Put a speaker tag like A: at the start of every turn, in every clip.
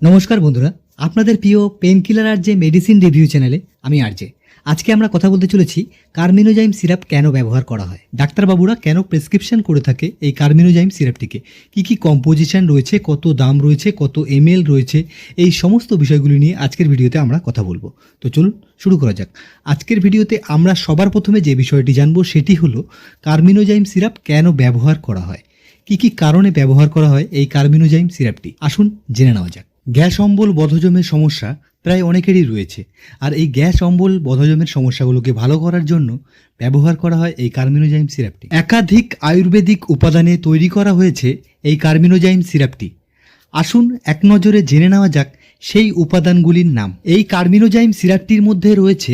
A: নমস্কার বন্ধুরা, আপনাদের প্রিয় পেন কিলার আর যে মেডিসিন রিভিউ চ্যানেলে আমি আরজে। আজকে আমরা কথা বলতে চলেছি কার্মিনোজাইম সিরাপ কেন ব্যবহার করা হয়? ডাক্তারবাবুরা কেন প্রেসক্রিপশন করে থাকে এই কার্মিনোজাইম সিরাপটিকে কি কি কম্পোজিশন রয়েছে, কত দাম রয়েছে, কত এমএল রয়েছে? এই সমস্ত বিষয়গুলি নিয়ে আজকের ভিডিওতে আমরা কথা বলব। তো চলুন শুরু করা যাক। আজকের ভিডিওতে আমরা সবার প্রথমে যে বিষয়টি জানব, সেটি হলো কার্মিনোজাইম সিরাপ কেন ব্যবহার করা হয়? কি কি কারণে ব্যবহার করা হয় এই কার্মিনোজাইম সিরাপটি আসুন জেনে নেওয়া যাক। গ্যাস অম্বল বধজমের সমস্যা প্রায় অনেকেরই রয়েছে। আর এই গ্যাস অম্বল বধজমের সমস্যাগুলোকে ভালো করার জন্য ব্যবহার করা হয় এই কার্মিনোজাইম সিরাপটি। একাধিক আয়ুর্বেদিক উপাদানে তৈরি করা হয়েছে এই কার্মিনোজাইম সিরাপটি। আসুন এক নজরে জেনে নেওয়া যাক সেই উপাদানগুলির নাম। এই কার্মিনোজাইম সিরাপটির মধ্যে রয়েছে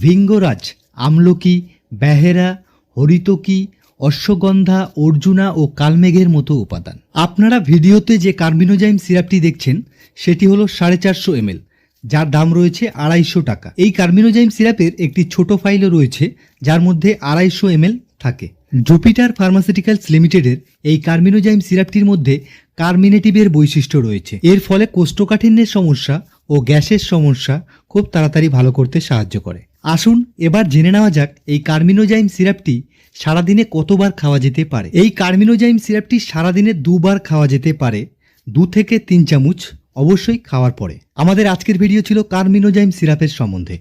A: ভিঙ্গরাজ, আমলকি, বেহেরা, হরিতকি অশ্বগন্ধা, অর্জুনা ও কালমেঘের মতো উপাদান। আপনারা ভিডিওতে যে কার্বিনোজাইম সিরাপটি দেখছেন, সেটি হলো সাড়ে চারশো এমএল, যার দাম রয়েছে আড়াইশো টাকা। এই কার্বিনোজাইম সিরাপের একটি ছোট ফাইলও রয়েছে, যার মধ্যে আড়াইশো এমএল থাকে। জুপিটার ফার্মাসিউটিক্যালস লিমিটেডের এই কার্মিনোজাইম সিরাপটির মধ্যে কার্মিনেটিভের বৈশিষ্ট্য রয়েছে। এর ফলে কোষ্ঠকাঠিন্যের সমস্যা ও গ্যাসের সমস্যা খুব তাড়াতাড়ি ভালো করতে সাহায্য করে। আসুন এবার জেনে নেওয়া যাক এই কার্মিনোজাইম সিরাপটি সারাদিনে কতবার খাওয়া যেতে পারে? এই কার্মিনোজাইম সিরাপটি সারাদিনে দুবার খাওয়া যেতে পারে, দু থেকে তিন চামচ অবশ্যই খাওয়ার পরে। আমাদের আজকের ভিডিও ছিল কার্মিনোজাইম সিরাপের সম্বন্ধে।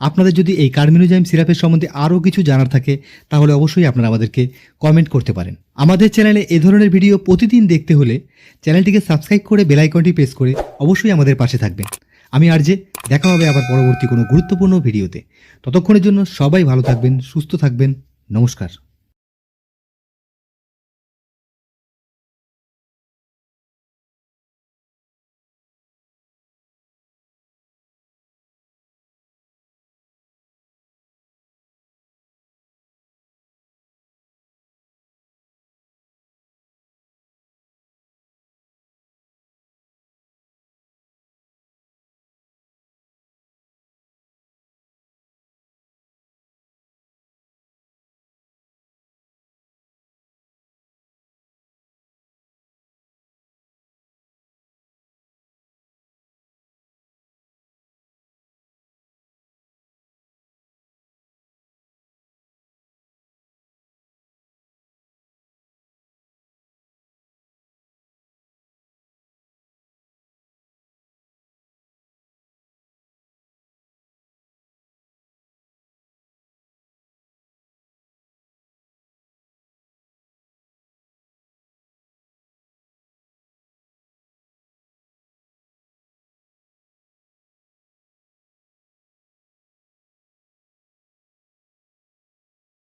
A: আপনাদের যদি এই কার্মিনোজাইম সিরাপের সম্বন্ধে আরও কিছু জানার থাকে, তাহলে অবশ্যই আপনারা আমাদেরকে কমেন্ট করতে পারেন। আমাদের চ্যানেলে এ ধরনের ভিডিও প্রতিদিন দেখতে হলে চ্যানেলটিকে সাবস্ক্রাইব করে বেলাইকনটি প্রেস করে অবশ্যই আমাদের পাশে থাকবেন। আমি আর যে দেখা হবে আবার পরবর্তী কোনো গুরুত্বপূর্ণ ভিডিওতে। ততক্ষণের জন্য সবাই ভালো থাকবেন, সুস্থ থাকবেন। নমস্কার।